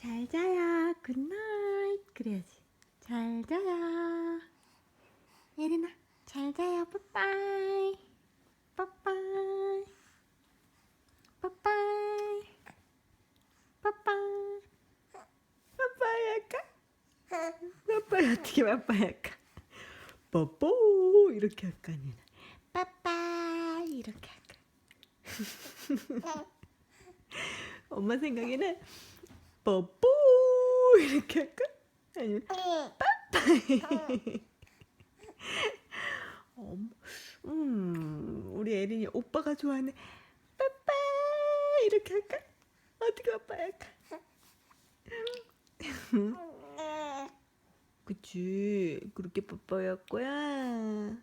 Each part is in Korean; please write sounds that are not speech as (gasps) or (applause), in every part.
잘 자야 굿나잇 그래야지. 잘 자야 예린아 잘 자요. 빠빠이 빠빠이 빠빠이 빠빠이 빠빠이 할까? 빠빠이 어떻게 빠빠이 할까? 뽀뽀 이렇게 할까 아니면 빠빠이 이렇게 할까? (laughs) 엄마 생각에는 뽀뽀. (laughs) 이렇게 할까? 아니면 엄, 음, 우리 에린이 오빠가 좋아하는 빠빠! 이렇게 할까? 어떻게 빠빠 할까? 그치? 그렇게 빠빠이 할 거야?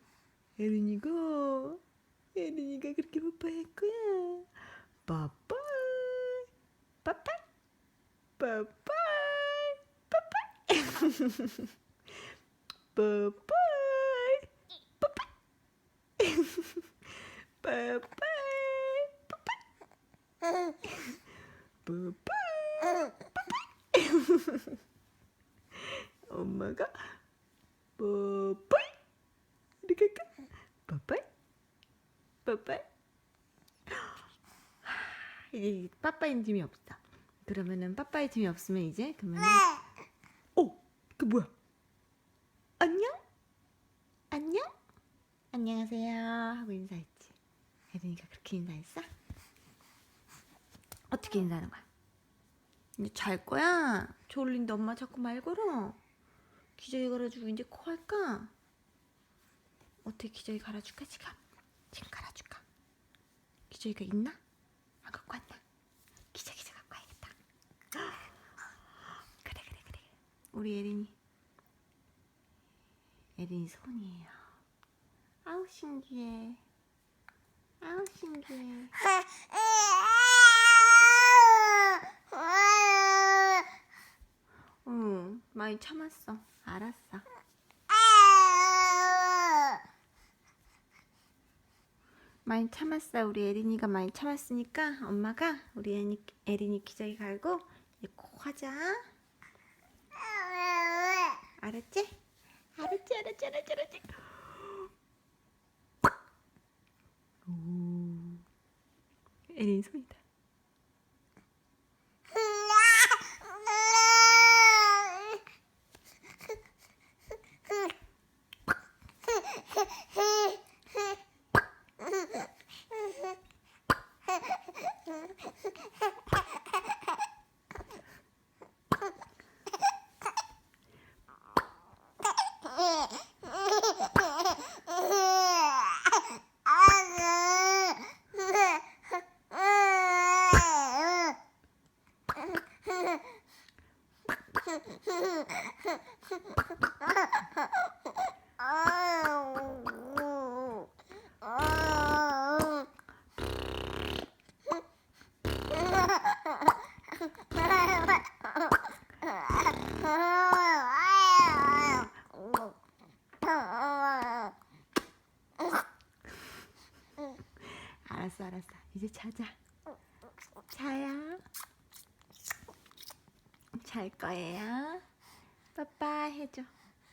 에린이가? 에린이가 그렇게 빠빠이 할 거야? 빠빠이 빠빠이 빠빠이 (laughs) 빠빠이. 빠빠이. 빠빠이. 빠빠이. 빠빠이. 엄마가 빠빠이. 이렇게 할까? 빠빠이. 빠빠이. 이제 빠빠이 힘이 없어 그러면은 빠빠이 힘이 없으면 이제 그러면은 오! 그 뭐야? 안녕? 안녕? 안녕하세요 하고 인사했지 혜린이가 그렇게 인사했어? 어떻게 인사하는 거야? 이제 잘 거야? 졸린데 엄마 자꾸 말 걸어 기저귀 갈아주고 이제 코 할까? 어떻게 기저귀 갈아줄까 지금? 지금 갈아줄까? 기저귀가 있나? 안 갖고 왔나? 기저귀 좀 갖고 와야겠다 (gasps) 그래 그래 그래 우리 에린이 에린이 손이에요. 아우 신기해. 아우 신기해. 응 많이 참았어. 알았어. 많이 참았어. 우리 에린이가 많이 참았으니까 엄마가 우리 에린이, 에린이 기저귀 갈고 이제 코 하자. 알았지? 짜라 짜라 짜라 짜라. 에린 소리다. (laughs) 알았어 알았어. 이제 자자. 자야. 잘 거예요 拜拜黑九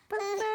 拜拜。